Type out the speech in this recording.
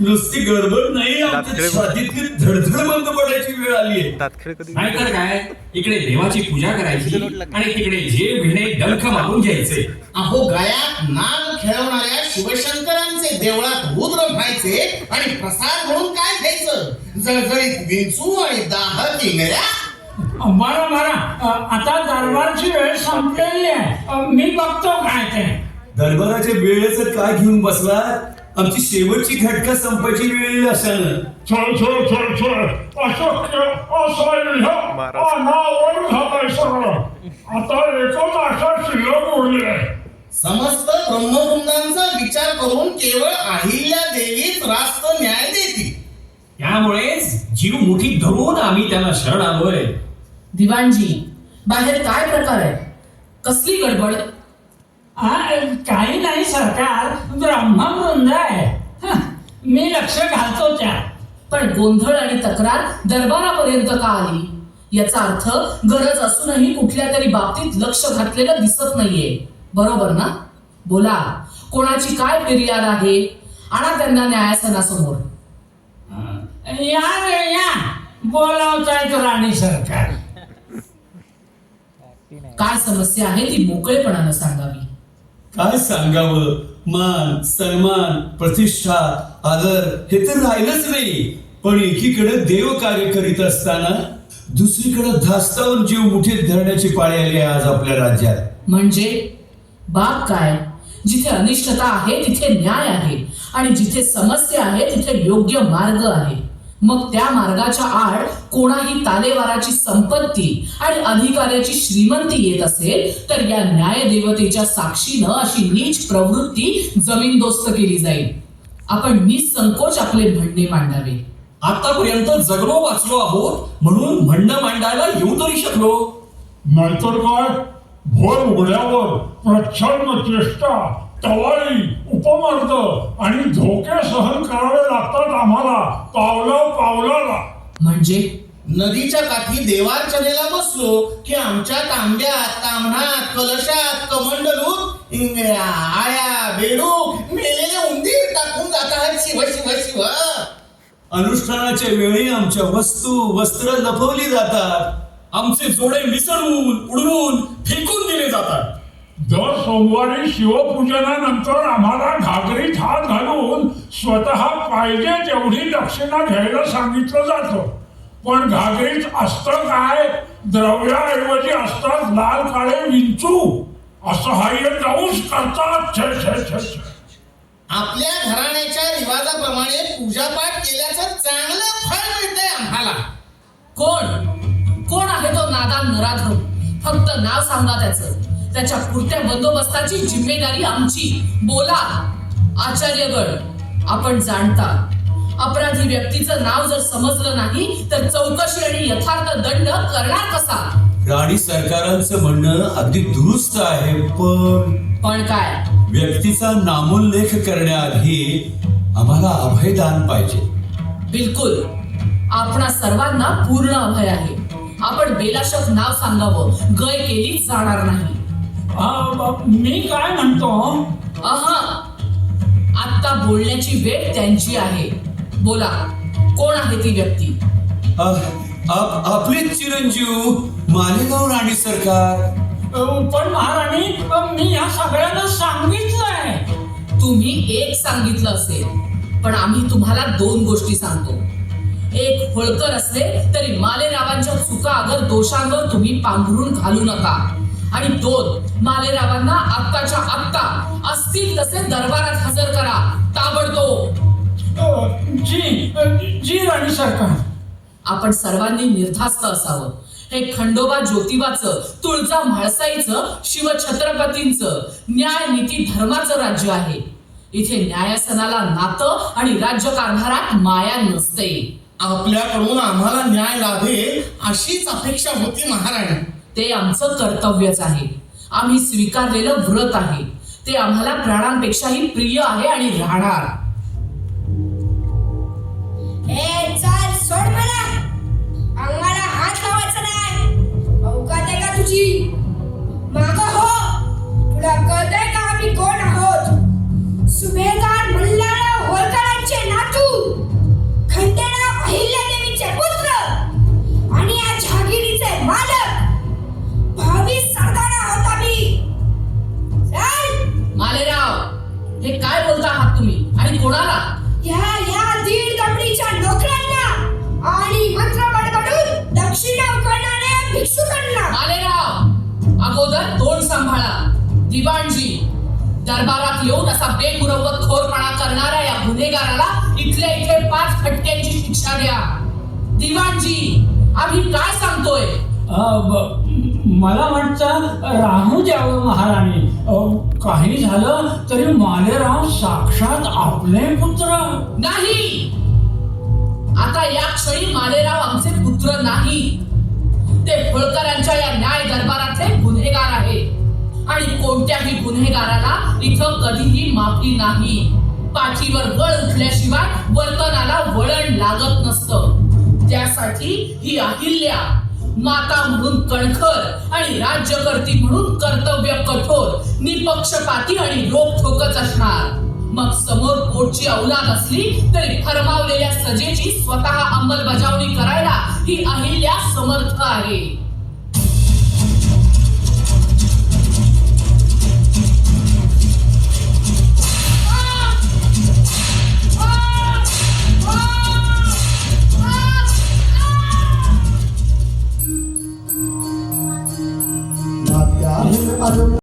नुसती गडबड नाही आमच्या छातीतली धडधड बंद पडायची वेळ आली आहे कधी नाहीतर काय इकडे देवाची पूजा करायची आणि तिकडे जे भिणे डंख मारून घ्यायचे. अहो गळ्यात नाग खेळवणाऱ्या शिवशंकरांचे देवळात रुद्र व्हायचे आणि प्रसाद म्हणून काय घ्यायचं? जळजळीत विंचू आणि दाह किंगऱ्या? बरं अ, आता दरबारची वेळ संपलेली आहे. मी बघतो काय ते. दरबाराच्या वेळेचं काय घेऊन बसला आमची शेवटची घटका संपायची वेळ आता एकच आशा शिल्लक उरली आहे. समस्त ब्रह्मवृंदांचा विचार करून केवळ अहिल्या देवीच रास्त न्याय देतील. त्यामुळेच जीव मुठीत धरून आम्ही त्यांना शरण आलोय दिवाणजी बाहेर काय प्रकार आहे? कसली गडबड? काही नाही सरकार. ब्रह्मवृंद आहे. हं, मी लक्ष घालतो त्या. पण गोंधळ आणि तक्रार दरबारापर्यंत का आली? याचा अर्थ गरज असूनही कुठल्या तरी बाबतीत लक्ष घातलेलं दिसत नाहीये. बरोबर ना? बोला कोणाची काय फिर्याद आहे? आणा त्यांना न्यायासनासमोर. या रे या. बोलावतायत राणी सरकार. काय समस्या आहे ती मोकळेपणानं सांगावी. काय सांगावं? मान सन्मान प्रतिष्ठा आदर हे तर राहिलंच नाही. पण एकीकडे देव कार्य करीत असताना दुसरीकडे धास्तावून जीव मुठीत धरण्याची पाळी आली आज आपल्या राज्यात. म्हणजे? बाप काय? जिथे अनिष्टता आहे तिथे न्याय आहे. आणि जिथे समस्या आहे तिथे योग्य मार्ग आहे. मग त्या मार्गाच्या आड कोणाही तालेवाराची संपत्ती आणि अधिकाऱ्याची श्रीमंती येत असेल तर या न्याय देवतेच्या साक्षीनं अशी नीच प्रवृत्ती जमीनदोस्त केली जाईल. आपण निसंकोच आपले म्हणणे मांडावे. आतापर्यंत जगलो वाचलो आहोत म्हणून म्हणणं मांडायला येऊ तरी शकलो. नाहीतर काय? भोर उघड्यावर प्रच्छन्न चेष्टा टवाळी उपमर्द आणि धोके सहन करावे लागतात. आम्हाला पावला पावलाला. म्हणजे नदीच्या काठी देवार्चनेला बसलो की आमच्या तांब्यात ताम्हणात कलशात कमंडलूत इंगळ्या आळ्या बेडूक मेलेले उंदीर टाकून जातात शिव शिव शिव. अनुष्ठानाच्या वेळी आमच्या वस्तू वस्त्र लपवली जातात. आमचे जोडे मिसळून उडवून फेकून दिले जातात. दर सोमवारी शिवपूजनानंतर आम्हाला घागरीत हात घालून स्वतः पाहिजे तेवढी दक्षिणा घ्यायला सांगितलं जातं. पण घागरीत असतं काय? द्रव्याऐवजी असतात लाल काळे विंचू. असहाय्य जाऊच करतात. छे छे छे छे. आपल्या घराण्याच्या रिवाजाप्रमाणे पूजापाठ केल्याचं चांगलं फळ मिळतंय आम्हाला. कोण? कोण आहे तो नादान नराधम? फक्त नाव सांगा त्याचं. त्याच्या पुरत्या बंदोबस्ताची जिम्मेदारी आमची. बोला आचार्यगड आपण जाणता. अपराधी व्यक्तीचं नाव जर समजलं नाही तर चौकशी आणि यथार्थ दंड करणार कसा? राणी सरकारांचं म्हणणं अगदी दुरुस्त आहे पण पण काय? व्यक्तीचा नामोल्लेख करण्याआधी आम्हाला अभयदान पाहिजे. बिलकुल. आपणा सर्वांना पूर्ण अभय आहे. आपण बेलाशक नाव सांगावं. गय केली जाणार नाही. मी काय म्हणतो? अहा आता बोलण्याची वेळ त्यांची आहे. बोला कोण आहे ती व्यक्ती? आ- आप- आपले चिरंजीव मालेगाव राणी सरकार. पण महाराणी मी ह्या सगळ्यांना सांगितलंय. तुम्ही एक सांगितलं असेल पण आम्ही तुम्हाला दोन गोष्टी सांगतो. एक होळकर असले तरी मालेरावांच्या चुका अगर दोषांवर तुम्ही पांघरून घालू नका. आणि दोन मालेरावांना आत्ताच्या आत्ता असतील तसे दरबारात हजर करा. ताबडतोब. अ, जी जी राणी सरकार. आपण सर्वांनी निर्धास्त असावं. हे खंडोबा ज्योतिबाचं तुळजा म्हाळसाईचं शिवछत्रपतींचं न्याय नीती धर्माचं राज्य आहे. इथे न्यायासनाला नातं आणि राज्यकारभारात माया नसते. आपल्याकडून आम्हाला न्याय लाभेल अशीच अपेक्षा होती महाराणी. ते आमचं कर्तव्यच आहे. आम्ही स्वीकारलेलं व्रत आहे. ते आम्हाला प्राणांपेक्षाही प्रिय आहे आणि राहणार. हे काय बोलता आहात तुम्ही? आणि कोणाला? ह्या ह्या दीड दमडीच्या नोकरांना आणि मंत्र बडबडून दक्षिणा उकळणाऱ्या भिक्षुकांना. मालेराव अगोदर तोंड सांभाळा. दिवाणजी दरबारात येऊन असा बेमुरवत खोरपणा करणाऱ्या या गुन्हेगाराला इथल्या इथे पाच फटक्यांची शिक्षा द्या. दिवाणजी आम्ही काय सांगतोय? मला वाटतं राहू द्यावं महाराणी. काही झालं तरी मालेराव साक्षात आपले पुत्र. नाही! आता या क्षणी मालेराव आमचे पुत्र नाही. ते होळकरांच्या या न्याय दरबारातले गुन्हेगार आहे. आणि कोणत्याही गुन्हेगाराला इथं कधीही माफी नाही. पाठीवर वळ उठल्याशिवाय वर्तनाला वळण लागत नसतं. त्यासाठी ही अहिल्या माता म्हणून कणखर आणि राज्यकर्ती म्हणून कर्तव्य कठोर निपक्षपाती आणि ठोकच असणार. मग समोर पोटची औलाद असली तरी फरमावलेल्या सजेची स्वतः अंमलबजावणी करायला ही अहिल्या समर्थ आहे.